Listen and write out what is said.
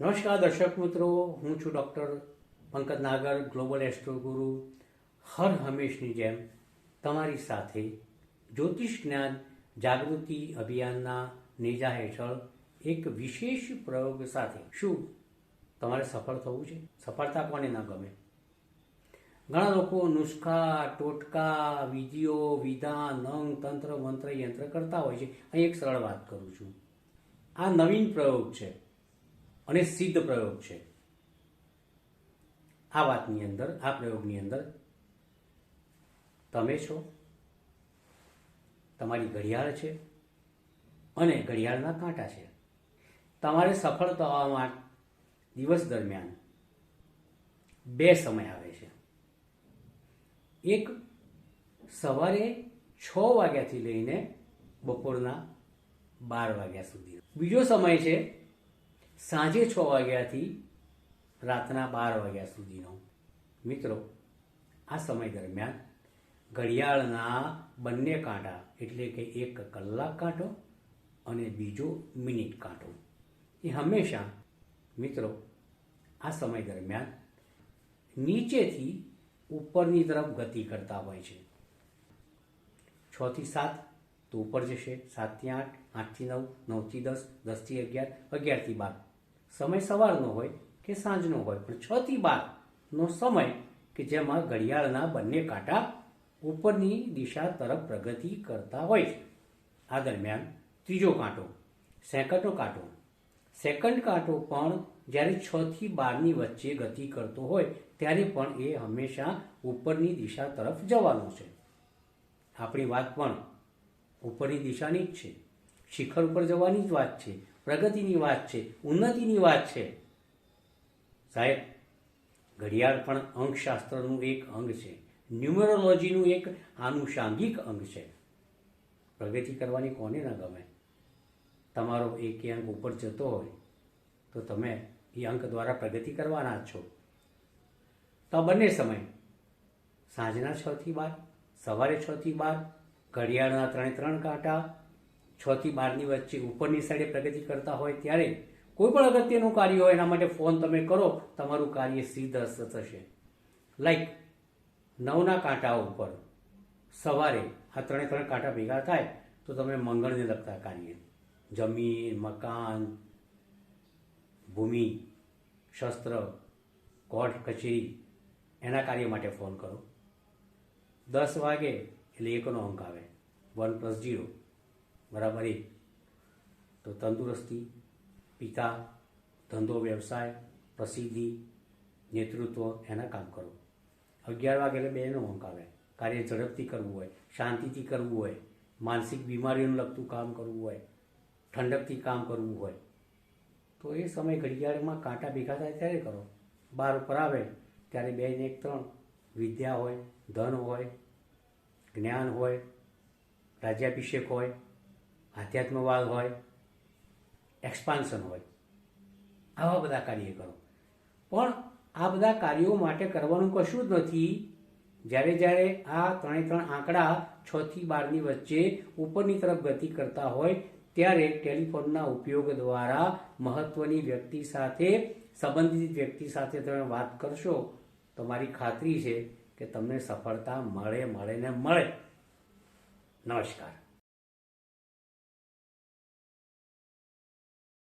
નમસ્કાર દર્શક મિત્રો, હું છું doctor Pankaj Nagar, global astro guru. હર હંમેશની જેમ તમારી સાથે જ્યોતિષ જ્ઞાન જાગૃતિ અભિયાનના નેજા હેઠળ એક વિશેષ પ્રયોગ સાથે શું તમારે સફળ થવું છે? સફળતા કોને ન ગમે? ઘણા લોકો નુસ્ખા, ટોટકા, વિધિઓ, વિધાન, અંગ, તંત્ર, મંત્ર, યંત્ર કરતા હોય છે. અહીં એક સરળ વાત કરું છું. આ નવીન પ્રયોગ છે. અને સિદ્ધ પ્રયોગ છે. આ વાતની અંદર, આ પ્રયોગની અંદર તમે છો, તમારી ઘડિયાળ છે અને ઘડિયાળના કાંટા છે. તમારે સફળ થવા દિવસ દરમિયાન બે સમય આવે છે. એક સવારે છ વાગ્યાથી લઈને બપોરના બાર વાગ્યા સુધી. બીજો સમય છે સાંજે છ વાગ્યાથી રાતના બાર વાગ્યા સુધીનો. મિત્રો, આ સમય દરમિયાન ઘડિયાળના બંને કાંટા, એટલે કે એક કલાક કાંટો અને બીજો મિનિટ કાંટો. એ હંમેશા, મિત્રો, આ સમય દરમિયાન નીચેથી ઉપરની તરફ ગતિ કરતા હોય છે. છ થી સાત તો ઉપર જશે સાતથી આઠ આઠથી નવ નવથી દસ દસથી અગિયાર અગિયારથી બાર. સમય સવારનો હોય કે સાંજનો હોય. પણ છ થી બારનો સમય કે જેમાં ઘડિયાળના બંને કાંટા ઉપરની દિશા તરફ પ્રગતિ કરતા હોય છે. આ દરમિયાન ત્રીજો કાંટો, સેકન્ડનો કાંટો. સેકન્ડ કાંટો પણ જ્યારે છ થી બારની વચ્ચે ગતિ કરતો હોય, ત્યારે પણ એ હંમેશા ઉપરની દિશા તરફ જવાનો છે. આપણી વાત પણ ઉપરની દિશાની જ છે. શિખર ઉપર જવાની જ વાત છે. પ્રગતિની વાત છે, ઉન્નતિની વાત છે. સાહેબ, ઘડિયાળ પણ અંકશાસ્ત્રનું એક અંગ છે. ન્યુમેરોલોજીનું એક આનુષાંગિક અંગ છે. પ્રગતિ કરવાની કોને ન ગમે? તમારો એક અંક ઉપર જતો હોય, તો તમે એ અંક દ્વારા પ્રગતિ કરવાના છો. તો બંને સમય, સાંજના છથી બાર, સવારે છથી બાર, ઘડિયાળના ત્રણે ત્રણ કાંટા છ થી બારની વચ્ચે ઉપરની સાઈડે પ્રગતિ કરતા હોય ત્યારે કોઈ પણ અગત્યનું કાર્ય હોય એના માટે ફોન તમે કરો, તમારું કાર્ય સિદ્ધ થશે. લાઈક નવના કાંટા ઉપર સવારે આ ત્રણે ત્રણ કાંટા ભેગા થાય તો તમે મંગળને લગતા કાર્ય. જમીન, મકાન, ભૂમિ, શસ્ત્ર કોર્ટ કચેરી, એના કાર્ય માટે ફોન કરો. દસ વાગે એટલે એકનો અંક આવે. વન પ્લસ જીરો બરાબર. એક તો તંદુરસ્તી, પિતા, ધંધો વ્યવસાય, પ્રસિદ્ધિ, નેતૃત્વ, એના કામ કરો. અગિયાર વાગે એટલે બેનો અંક આવે. કાર્ય ઝડપથી કરવું હોય, શાંતિથી કરવું હોય, માનસિક બીમારીઓને લગતું કામ કરવું હોય, ઠંડકથી કામ કરવું હોય, તો એ સમય ઘડિયાળમાં કાંટા ભેગા થાય ત્યારે કરો. બાર ઉપર આવે, ત્યારે બે ને એક ત્રણ. વિદ્યા હોય, ધન હોય, જ્ઞાન હોય, રાજ્યાભિષેક હોય આધ્યાત્મવાદ હોય એક્સપાન્શન હોય, આવા બધા કાર્ય કરો. પણ આ બધા કાર્યો માટે કરવાનું કશું જ નથી. જ્યારે જ્યારે આ ત્રણે ત્રણ આંકડા છ થી બારની વચ્ચે ઉપરની તરફ ગતિ કરતા હોય, ત્યારે ટેલિફોનના ઉપયોગ દ્વારા મહત્વની વ્યક્તિ સાથે, સંબંધિત વ્યક્તિ સાથે તમે વાત કરશો તો મારી ખાતરી છે કે તમને સફળતા મળે મળે ને મળે. નમસ્કાર.